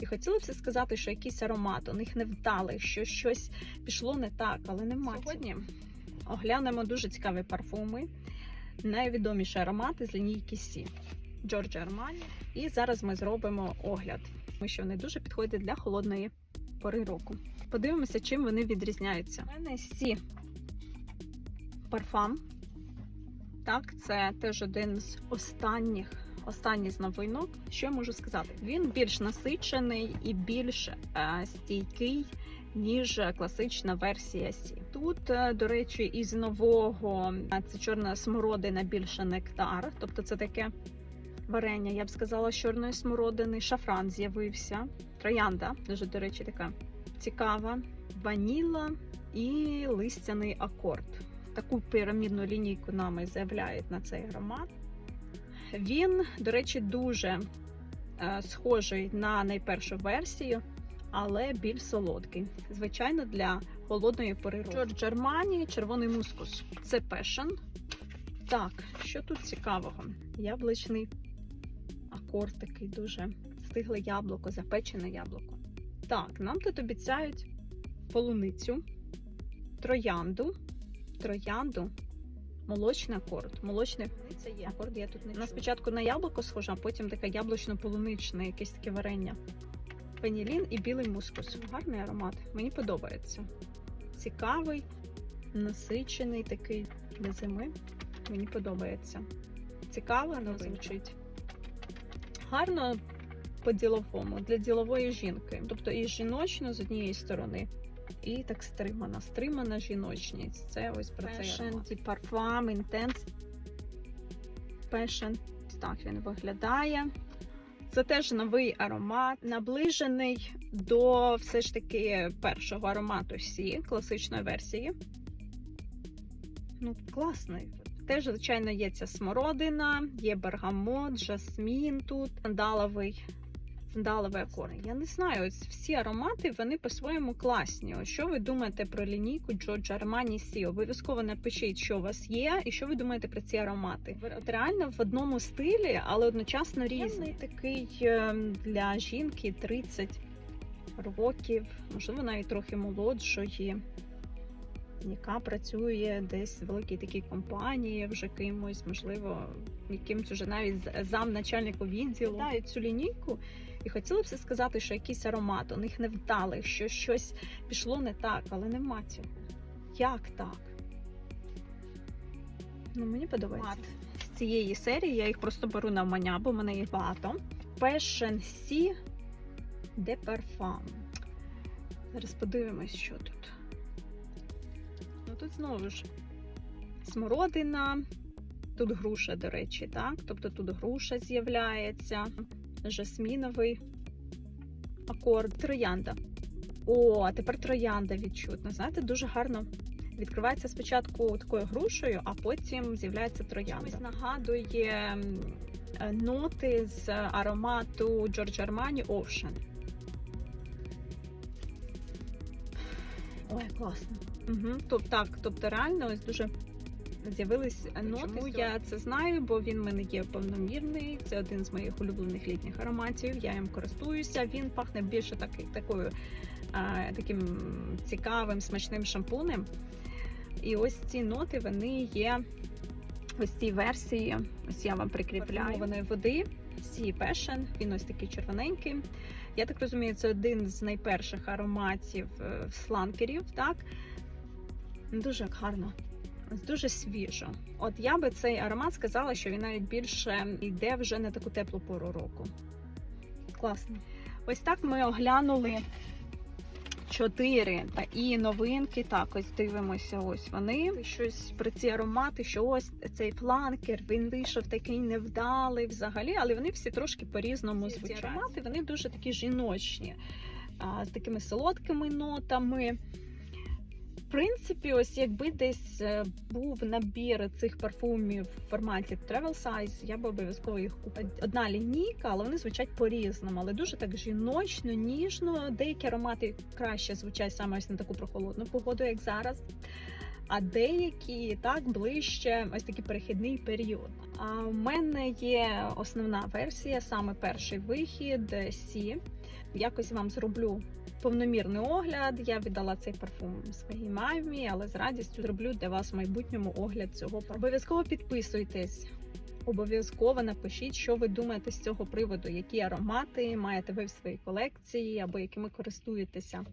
І хотіла б сказати, що якийсь аромат у них невдалий, що щось пішло не так, але нема. Сьогодні оглянемо дуже цікаві парфуми, найвідоміші аромати з лінійки Сі Giorgio Armani. І зараз ми зробимо огляд, тому що вони дуже підходять для холодної пори року. Подивимося, чим вони відрізняються. У мене Сі парфам. Так, це теж один з останніх останній з новинок. Що я можу сказати? Він більш насичений і більш е, стійкий, ніж класична версія Сі. Тут, е, до речі, із нового е, це чорна смородина більше нектар, тобто це таке варення, я б сказала, з чорної смородини. Шафран з'явився. Троянда, дуже, до речі, така цікава. Ваніла і листяний акорд. Таку пірамідну лінійку нами заявляють на цей аромат. Він, до речі, дуже е, схожий на найпершу версію, але більш солодкий. Звичайно, для холодної пори року. Giorgio Armani, червоний мускус. Це Passion. Так, що тут цікавого? Яблучний акорд такий дуже стигле яблуко, запечене яблуко. Так, нам тут обіцяють полуницю, троянду, троянду, молочний акорд. Молочний це є акорд. Я тут не на спочатку на яблуко схожа, а потім таке яблучно-полуничне, якесь таке варення. Пенілін і білий мускус. Гарний аромат. Мені подобається. Цікавий, насичений такий для зими. Мені подобається. Цікаво, але звучить. Гарно по-діловому, для ділової жінки. Тобто і жіночно з однієї сторони, і так стримана. Стримана жіночність. Це ось про це аромат. парфам, інтенс. Passion. Так він виглядає. Це теж новий аромат, наближений до все ж таки першого аромату Сі, класичної версії. Ну, класний. Теж, звичайно, є ця смородина, є бергамот, жасмін тут, сандаловий, сандаловий акорд. Я не знаю, ось всі аромати вони по-своєму класні. Ось що ви думаєте про лінійку Giorgio Armani Сі? Обов'язково напишіть, що у вас є, і що ви думаєте про ці аромати. От реально в одному стилі, але одночасно різний. Такий е, для жінки 30 років, можливо, навіть трохи молодшої яка працює десь в великій такій компанії, вже кимось, можливо, якимось уже навіть замначальнику відділу. Даю цю лінійку, і хотіла б все сказати, що якийсь аромат у них невдалий, що щось пішло не так, але нема цього. Як так? Ну, мені подобається. Мат з цієї серії я їх просто беру на маня, бо в мене їх багато. Passion C de Parfum. Зараз подивимось, що тут. Тут знову ж смородина, тут груша, до речі, так? Тобто тут груша з'являється, жасміновий акорд, троянда. О, а тепер троянда відчутно. Знаєте, дуже гарно відкривається спочатку такою грушею, а потім з'являється троянда. Ось нагадує ноти з аромату Giorgio Armani Ocean. Ой, класно. Угу. Тобто, так, тобто реально ось дуже з'явились ноти. Чому я це знаю? Бо він в мене є повномірний. Це один з моїх улюблених літніх ароматів. Я їм користуюся. Він пахне більше так, такою а, таким цікавим, смачним шампунем. І ось ці ноти вони є ось цій версії. Ось я вам прикріпляю вони води. Сі Passion, він ось такий червоненький. Я так розумію, це один з найперших ароматів фланкерів, так? Дуже гарно, дуже свіжо. От я би цей аромат сказала, що він навіть більше йде вже на таку теплу пору року. Класно. Ось так ми оглянули чотири і новинки. Так, ось дивимося, ось вони. Щось про ці аромати, що ось цей фланкер, він вийшов такий невдалий взагалі, але вони всі трошки по-різному звучать. Ці аромати вони дуже такі жіночні, з такими солодкими нотами. Принципі, ось якби десь був набір цих парфумів в форматі travel size, я би обов'язково їх купила. Одна лінійка, але вони звучать по-різному, але дуже так жіночно, ніжно. Деякі аромати краще звучать саме ось на таку прохолодну погоду, як зараз. А деякі так ближче, ось такий перехідний період. В мене є основна версія, саме перший вихід Сі. якось вам зроблю повномірний огляд. Я віддала цей парфум своїй мамі, але з радістю зроблю для вас в майбутньому огляд цього. Обов'язково підписуйтесь. Обов'язково напишіть, що ви думаєте з цього приводу, які аромати маєте ви в своїй колекції або якими користуєтеся.